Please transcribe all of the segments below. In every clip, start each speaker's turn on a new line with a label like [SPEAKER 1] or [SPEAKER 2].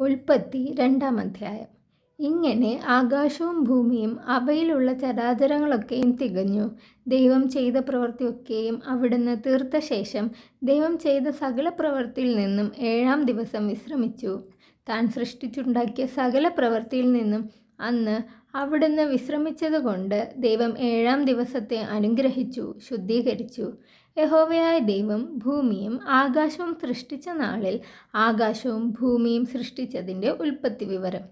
[SPEAKER 1] ഉൽപ്പത്തി രണ്ടാം അധ്യായം. ഇങ്ങനെ ആകാശവും ഭൂമിയും അവയിലുള്ള ചരാചരങ്ങളൊക്കെയും തികഞ്ഞു. ദൈവം ചെയ്ത പ്രവൃത്തിയൊക്കെയും അവിടുന്ന് തീർത്ത ശേഷം ദൈവം ചെയ്ത സകല പ്രവൃത്തിയിൽ നിന്നും ഏഴാം ദിവസം വിശ്രമിച്ചു. താൻ സൃഷ്ടിച്ചുണ്ടാക്കിയ സകല പ്രവൃത്തിയിൽ നിന്നും അന്ന് അവിടുന്ന് വിശ്രമിച്ചതുകൊണ്ട് ദൈവം ഏഴാം ദിവസത്തെ അനുഗ്രഹിച്ചു ശുദ്ധീകരിച്ചു. യഹോവയായ ദൈവം ഭൂമിയും ആകാശവും സൃഷ്ടിച്ച നാളിൽ ആകാശവും ഭൂമിയും സൃഷ്ടിച്ചതിന്റെ ഉൽപ്പത്തി വിവരം.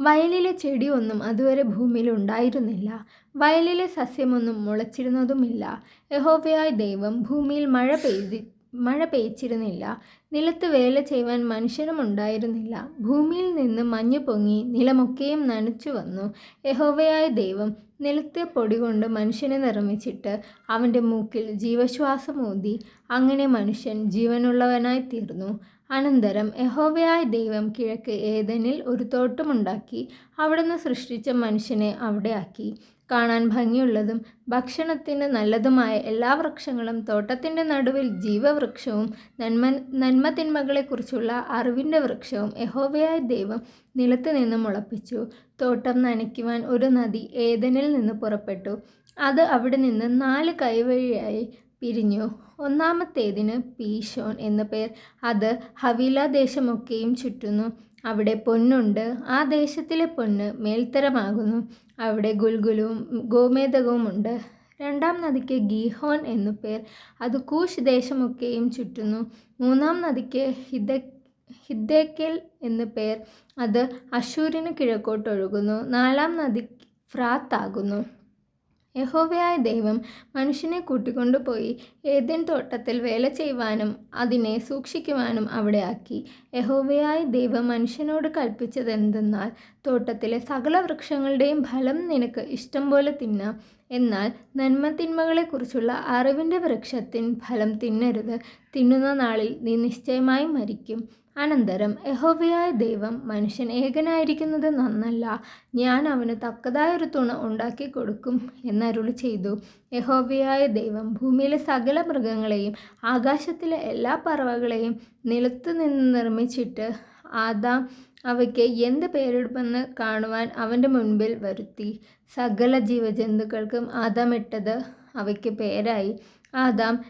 [SPEAKER 1] വയലിലെ ചെടിയൊന്നും അതുവരെ ഭൂമിയിൽ ഉണ്ടായിരുന്നില്ല. വയലിലെ സസ്യമൊന്നും മുളച്ചിരുന്നതുമില്ല. യഹോവയായ ദൈവം ഭൂമിയിൽ മഴ പെയ്തി മഴ പെയ്ച്ചിരുന്നില്ല. നിലത്ത് വേല ചെയ്യുവാൻ മനുഷ്യനും ഉണ്ടായിരുന്നില്ല. ഭൂമിയിൽ നിന്ന് മഞ്ഞ് പൊങ്ങി നിലമൊക്കെയും നനച്ചു വന്നു. യഹോവയായ ദൈവം നിലത്തെ പൊടി കൊണ്ട് മനുഷ്യനെ നിർമ്മിച്ചിട്ട് അവന്റെ മൂക്കിൽ ജീവശ്വാസം ഊതി. അങ്ങനെ മനുഷ്യൻ ജീവനുള്ളവനായി തീർന്നു. അനന്തരം യഹോവയായ ദൈവം കിഴക്ക് ഏതനിൽ ഒരു തോട്ടമുണ്ടാക്കി അവിടുന്ന് സൃഷ്ടിച്ച മനുഷ്യനെ അവിടെ ആക്കി. കാണാൻ ഭംഗിയുള്ളതും ഭക്ഷണത്തിന് നല്ലതുമായ എല്ലാ വൃക്ഷങ്ങളും തോട്ടത്തിന്റെ നടുവിൽ ജീവവൃക്ഷവും നന്മ നന്മതിന്മകളെക്കുറിച്ചുള്ള അറിവിന്റെ വൃക്ഷവും യഹോവയായ ദൈവം നിലത്ത് നിന്ന് മുളപ്പിച്ചു. തോട്ടം നനയ്ക്കുവാൻ ഒരു നദി ഏതനിൽ നിന്ന് പുറപ്പെട്ടു. അത് അവിടെ നിന്ന് നാല് കൈവഴിയായി പിരിഞ്ഞു. ഒന്നാമത്തേതിന് പീഷോൺ എന്ന പേർ. അത് ഹവീല ദേശമൊക്കെയും ചുറ്റുന്നു. അവിടെ പൊന്നുണ്ട്. ആ ദേശത്തിലെ പൊന്ന് മേൽത്തരമാകുന്നു. അവിടെ ഗുൽഗുലും ഗോമേതകവുമുണ്ട് രണ്ടാം നദിക്ക് ഗീഹോൻ എന്നു പേർ. അത് കൂഷ് ദേശമൊക്കെയും ചുറ്റുന്നു. മൂന്നാം നദിക്ക് ഹിദ ഹിദ്ദേക്കൽ എന്നു പേർ. അത് അശൂരിന് കിഴക്കോട്ടൊഴുകുന്നു. നാലാം നദി ഫ്രാത്താകുന്നു. യഹോവയായ ദൈവം മനുഷ്യനെ കൂട്ടിക്കൊണ്ടുപോയി ഏതൻ തോട്ടത്തിൽ വേല ചെയ്യുവാനും അതിനെ സൂക്ഷിക്കുവാനും അവിടെ ആക്കി. യഹോവയായ ദൈവം മനുഷ്യനോട് കൽപ്പിച്ചതെന്തെന്നാൽ തോട്ടത്തിലെ സകല വൃക്ഷങ്ങളുടെയും ഫലം നിനക്ക് ഇഷ്ടം പോലെ തിന്നാം. എന്നാൽ നന്മതിന്മകളെക്കുറിച്ചുള്ള അറിവിന്റെ വൃക്ഷത്തിൻ ഫലം തിന്നരുത്. തിന്നുന്ന നാളിൽ നീ നിശ്ചയമായും മരിക്കും. അനന്തരം യഹോവയായ ദൈവം മനുഷ്യൻ ഏകനായിരിക്കുന്നത് നന്നല്ല. ഞാൻ അവന് തക്കതായൊരു തുണ ഉണ്ടാക്കി കൊടുക്കും എന്നരുളി ചെയ്തു. യഹോവയായ ദൈവം ഭൂമിയിലെ സകല മൃഗങ്ങളെയും ആകാശത്തിലെ എല്ലാ പറവകളെയും നിലത്തു നിന്ന് നിർമ്മിച്ചിട്ട് ആദാം അവയ്ക്ക് എന്ത് പേരിടുമെന്ന് കാണുവാൻ അവന്റെ മുൻപിൽ വരുത്തി. സകല ജീവജന്തുക്കൾക്കും ആദാം അവയ്ക്ക് പേരായി. ആദാം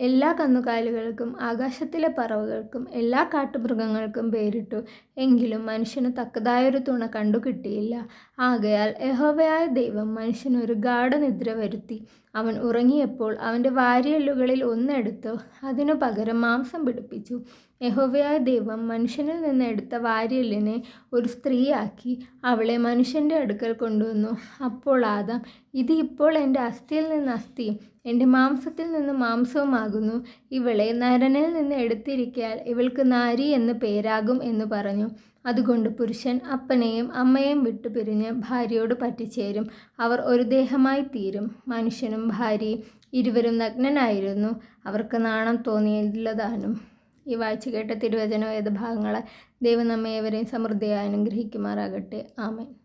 [SPEAKER 1] എല്ലാ കന്നുകാലികൾക്കും ആകാശത്തിലെ പറവുകൾക്കും എല്ലാ കാട്ടുമൃഗങ്ങൾക്കും പേരിട്ടു. എങ്കിലും മനുഷ്യന് തക്കതായൊരു തുണ കണ്ടു കിട്ടിയില്ല. ആകയാൽ യഹോവയായ ദൈവം മനുഷ്യനൊരു ഗാഠനിദ്ര വരുത്തി. അവൻ ഉറങ്ങിയപ്പോൾ അവന്റെ വാരിയല്ലുകളിൽ ഒന്നെടുത്തു അതിനു പകരം മാംസം പിടിപ്പിച്ചു. യഹോവയായ ദൈവം മനുഷ്യനിൽ നിന്ന് എടുത്ത വാര്യലിനെ ഒരു സ്ത്രീയാക്കി അവളെ മനുഷ്യന്റെ അടുക്കൽ കൊണ്ടുവന്നു. അപ്പോൾ ആദാം ഇത് ഇപ്പോൾ എന്റെ അസ്ഥിയിൽ നിന്ന് അസ്ഥിയും എന്റെ മാംസത്തിൽ നിന്ന് മാംസവുമാകുന്നു. ഇവളെ നരനിൽ നിന്ന് എടുത്തിരിക്കാൻ ഇവൾക്ക് നാരി എന്ന് പേരാകും എന്ന് പറഞ്ഞു. അതുകൊണ്ട് പുരുഷൻ അപ്പനെയും അമ്മയെയും വിട്ടു പിരിഞ്ഞ് ഭാര്യയോട് പറ്റിച്ചേരും. അവർ ഒരു ദേഹമായി തീരും. മനുഷ്യനും ഭാര്യയും ഇരുവരും നഗ്നനായിരുന്നു. അവർക്ക് നാണം തോന്നിയില്ലതാനും ഈ വായിച്ചു കേട്ട തിരുവചന വേദഭാഗങ്ങളെ ദൈവം നമ്മെ ഏവരെയും സമൃദ്ധിയായി അനുഗ്രഹിക്കുമാറാകട്ടെ. ആമേൻ.